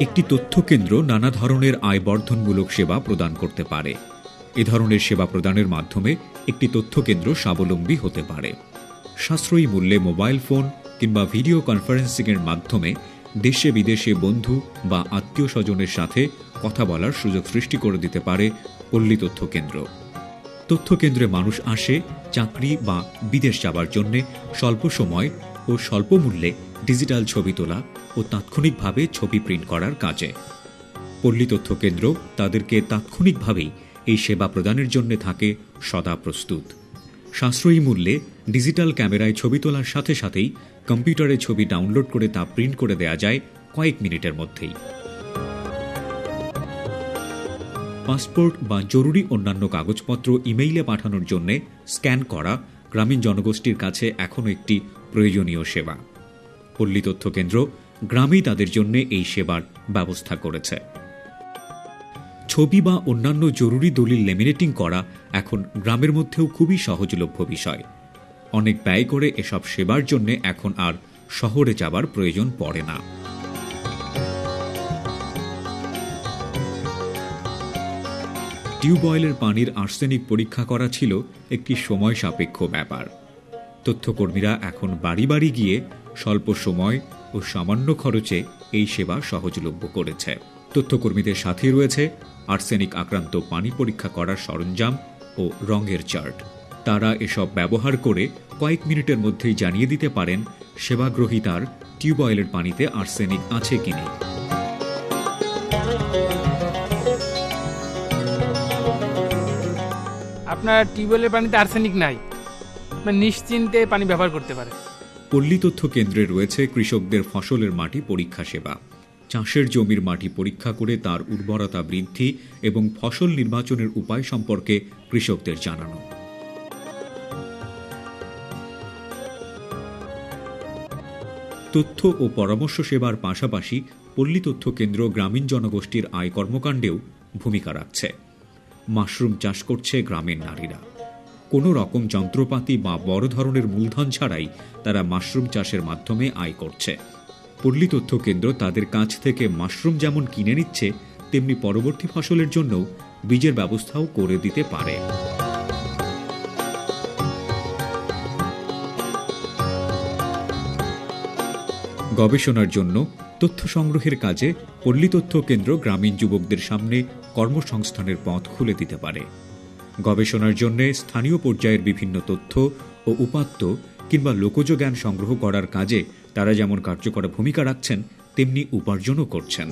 একটি তথ্য কেন্দ্র নানা ধরনের আয় বর্ধনমূলক সেবা প্রদান করতে পারে। এ ধরনের সেবা প্রদানের মাধ্যমে একটি তথ্য কেন্দ্র স্বাবলম্বী হতে পারে। সাশ্রয়ী মূল্যে মোবাইল ফোন কিংবা ভিডিও কনফারেন্সিংয়ের মাধ্যমে দেশে বিদেশে বন্ধু বা আত্মীয় স্বজনের সাথে কথা বলার সুযোগ সৃষ্টি করে দিতে পারে পল্লী তথ্য কেন্দ্র তথ্য কেন্দ্রে মানুষ আসে চাকরি বা বিদেশ যাবার জন্যে স্বল্প সময় ও স্বল্প মূল্যে ডিজিটাল ছবি তোলা ও তাৎক্ষণিকভাবে ছবি প্রিন্ট করার কাজে। পল্লী তথ্য কেন্দ্র তাদেরকে তাৎক্ষণিকভাবেই এই সেবা প্রদানের জন্য থাকে সদা প্রস্তুত। সাশ্রয়ী মূল্যে ডিজিটাল ক্যামেরায় ছবি তোলার সাথে সাথেই কম্পিউটারে ছবি ডাউনলোড করে তা প্রিন্ট করে দেয়া যায় কয়েক মিনিটের মধ্যেই। পাসপোর্ট বা জরুরি অন্যান্য কাগজপত্র ইমেইলে পাঠানোর জন্য স্ক্যান করা গ্রামীণ জনগোষ্ঠীর কাছে এখনও একটি প্রয়োজনীয় সেবা। পল্লী তথ্য কেন্দ্র গ্রামেই তাদের জন্য এই সেবার ব্যবস্থা করেছে। ছবি বা অন্যান্য জরুরি দলিল লেমিনেটিং করা এখন গ্রামের মধ্যেও খুবই সহজলভ্য বিষয়। অনেক ব্যয় করে এসব সেবার জন্য এখন আর শহরে যাবার প্রয়োজন পড়ে না। টিউবওয়েলের পানির আর্সেনিক পরীক্ষা করা ছিল একটি সময় সাপেক্ষ ব্যাপার। তথ্যকর্মীরা এখন বাড়ি বাড়ি গিয়ে স্বল্প সময় ও সামান্য খরচে এই সেবা সহজলভ্য করেছে। তথ্যকর্মীদের সাথে রয়েছে আর্সেনিক আক্রান্ত পানি পরীক্ষা করার সরঞ্জাম ও রঙের চার্ট। তারা এসব ব্যবহার করে কয়েক মিনিটের মধ্যেই জানিয়ে দিতে পারেন সেবাগ্রহীতার টিউবওয়েলের পানিতে আর্সেনিক আছে কি নেই। আপনার টিউবওয়েলের পানিতে আর্সেনিক নাই। নিশ্চিন্তে পানি ব্যবহার করতে পারে। পল্লী তথ্য কেন্দ্রে রয়েছে কৃষকদের ফসলের মাটি পরীক্ষা সেবা। চাষের জমির মাটি পরীক্ষা করে তার উর্বরতা বৃদ্ধি এবং ফসল নির্বাচনের উপায় সম্পর্কে কৃষকদের জানানো। তথ্য ও পরামর্শ সেবার পাশাপাশি পল্লী তথ্য কেন্দ্র গ্রামীণ জনগোষ্ঠীর আয় কর্মকাণ্ডেও ভূমিকা রাখছে। মাশরুম চাষ করছে গ্রামের নারীরা। কোনো রকম যন্ত্রপাতি বা বড় ধরনের মূলধন ছাড়াই তারা মাশরুম চাষের মাধ্যমে আয় করছে। পল্লী তথ্য কেন্দ্র তাদের কাছ থেকে মাশরুম যেমন কিনে নিচ্ছে, তেমনি পরবর্তী ফসলের জন্য বীজের ব্যবস্থাও করে দিতে পারে। গবেষণার জন্য তথ্য সংগ্রহের কাজে পল্লী তথ্য কেন্দ্র গ্রামীণ যুবকদের সামনে কর্মসংস্থানের পথ খুলে দিতে পারে। গবেষণার জন্য স্থানীয় পর্যায়ের বিভিন্ন তথ্য ও উপাত্ত কিংবা লোকজ জ্ঞান সংগ্রহ করার কাজে তারা যেমন কার্যকর ভূমিকা রাখছেন, তেমনি উপার্জনও করছেন।